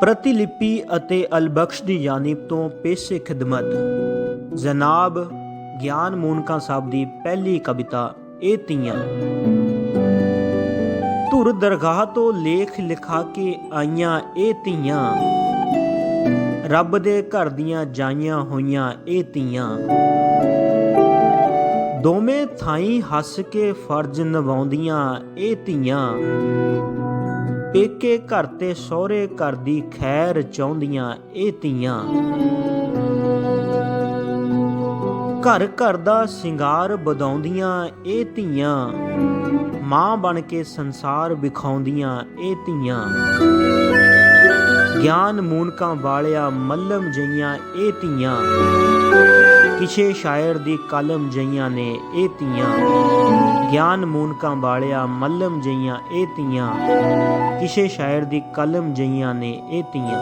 ਪ੍ਰਤੀਲਿਪੀ ਅਤੇ ਅਲਬਖਸ਼ ਦੀ ਜਾਨਿਬ ਤੋਂ ਪੇਸ਼ੇ ਖਿਦਮਤ। ਜਨਾਬ ਗਿਆਨ ਮੂਨਕਾ ਸਾਹਿਬ ਦੀ ਪਹਿਲੀ ਕਵਿਤਾ, ਇਹ ਤੀਆਂ। ਧੁਰ ਦਰਗਾਹ ਤੋਂ ਲੇਖ ਲਿਖਾ ਕੇ ਆਈਆਂ ਇਹ ਤੀਆਂ। ਰੱਬ ਦੇ ਘਰ ਦੀਆਂ ਜਾਈਆਂ ਹੋਈਆਂ ਇਹ ਤੀਆਂ। ਦੋਵੇਂ ਥਾਈਂ ਹੱਸ ਕੇ ਫਰਜ਼ ਨਿਭਾਉਂਦੀਆਂ ਇਹ ਧੀਆਂ ਪੇਕੇ ਘਰ ਤੇ ਸਹੁਰੇ ਘਰ ਦੀ ਖੈਰ ਚਾਹੁੰਦੀਆਂ ਇਹ ਤੀਆਂ ਘਰ ਘਰ ਦਾ ਸ਼ਿੰਗਾਰ ਵਧਾਉਂਦੀਆਂ ਇਹ ਧੀਆਂ। ਮਾਂ ਬਣ ਕੇ ਸੰਸਾਰ ਵਿਖਾਉਂਦੀਆਂ ਇਹ ਧੀਆਂ। ਗਿਆਨ ਮੂਨਕਾਂ ਵਾਲਿਆ ਮੱਲਮ ਜਈਆਂ ਇਹ ਧੀਆਂ। ਕਿਸੇ ਸ਼ਾਇਰ ਦੀ ਕਲਮ ਜਈਆਂ ਨੇ ਇਹ ਧੀਆਂ। ਗਿਆਨ ਮੂਨਕਾਂ ਵਾਲਿਆ ਮੱਲਮ ਜਈਆਂ ਇਹ ਧੀਆਂ ਕਿਸੇ ਸ਼ਾਇਰ ਦੀ ਕਲਮ ਜਈਆਂ ਨੇ ਇਹ ਧੀਆਂ